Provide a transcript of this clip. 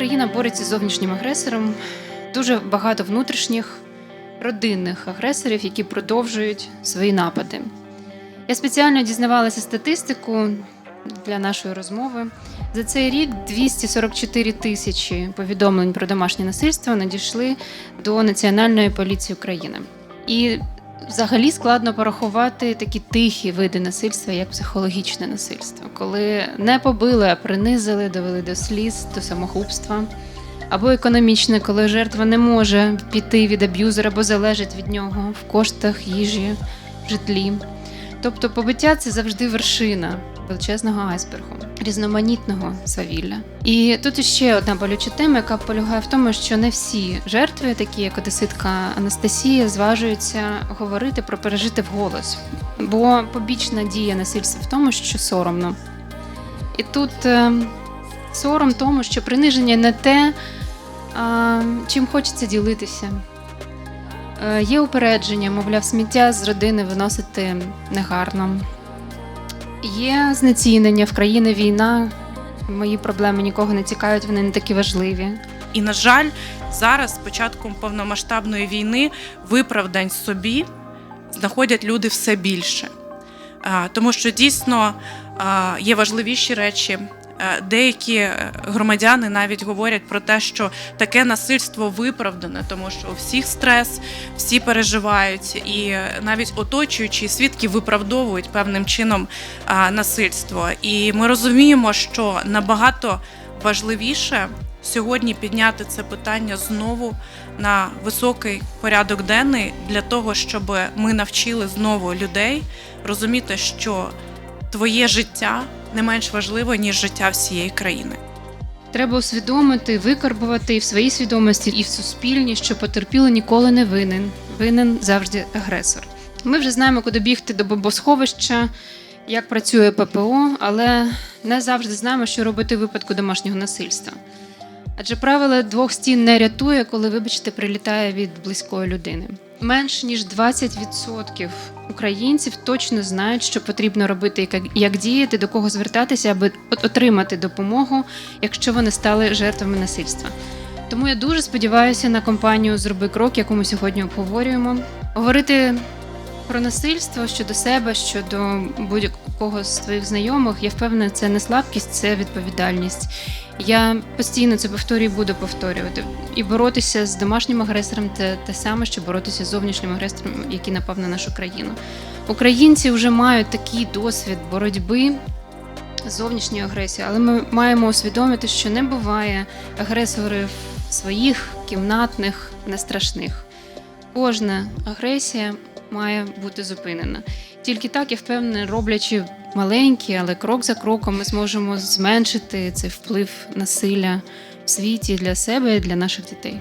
країна бореться з зовнішнім агресором. Дуже багато внутрішніх родинних агресорів, які продовжують свої напади. Я спеціально дізнавалася статистику для нашої розмови. За цей рік 244 тисячі повідомлень про домашнє насильство надійшли до Національної поліції України. І взагалі складно порахувати такі тихі види насильства, як психологічне насильство, коли не побили, а принизили, довели до сліз, до самогубства. Або економічне, коли жертва не може піти від аб'юзера, бо залежить від нього в коштах, їжі, в житлі. Тобто побиття це завжди вершина величезного айсбергу, різноманітного свавілля. І тут іще одна болюча тема, яка полягає в тому, що не всі жертви, такі як одеситка Анастасія, зважуються говорити про пережити вголос. Бо побічна дія насильства в тому, що соромно. І тут е, сором тому, що приниження не те, а, чим хочеться ділитися. Е, Є упередження, мовляв, сміття з родини виносити негарно. Є знецінення в країни війна. Мої проблеми нікого не цікавлять, вони не такі важливі. І на жаль, зараз з початком повномасштабної війни виправдань собі знаходять люди все більше. Тому що дійсно є важливіші речі. Е, Деякі е, громадяни навіть говорять про те, що таке насильство виправдане, тому що у всіх стрес, всі переживають, і е, навіть оточуючі свідки виправдовують певним чином насильство. І ми розуміємо, що набагато важливіше сьогодні підняти це питання знову на високий порядок денний для того, щоб ми навчили знову людей розуміти, що твоє життя не менш важливо ніж життя всієї країни. Треба усвідомити, викарбувати і в своїй свідомості, і в суспільній, що потерпілий ніколи не винен. Винен завжди агресор. Ми вже знаємо, куди бігти до бомбосховища, як працює ППО, але не завжди знаємо, що робити в випадку домашнього насильства. Адже правило двох стін не рятує, коли, вибачте, прилітає від близької людини. Менш ніж 20% українців точно знають, що потрібно робити, як, діяти, до кого звертатися, аби отримати допомогу, якщо вони стали жертвами насильства. Тому я дуже сподіваюся на компанію Зроби крок, яку ми сьогодні обговорюємо. Говорити про насильство щодо себе, щодо будь-якого з своїх знайомих, я впевнена, це не слабкість, це відповідальність. Я постійно це повторюю і буду повторювати. І боротися з домашнім агресором це те саме, що боротися з зовнішнім агресором, який напав на нашу країну. Українці вже мають такий досвід боротьби з зовнішньою агресією, але ми маємо усвідомити, що не буває агресорів своїх, кімнатних, нестрашних. Кожна агресія має бути зупинена. Тільки так, я впевнена, роблячи маленькі, але крок за кроком ми зможемо зменшити цей вплив насилля в світі для себе і для наших дітей.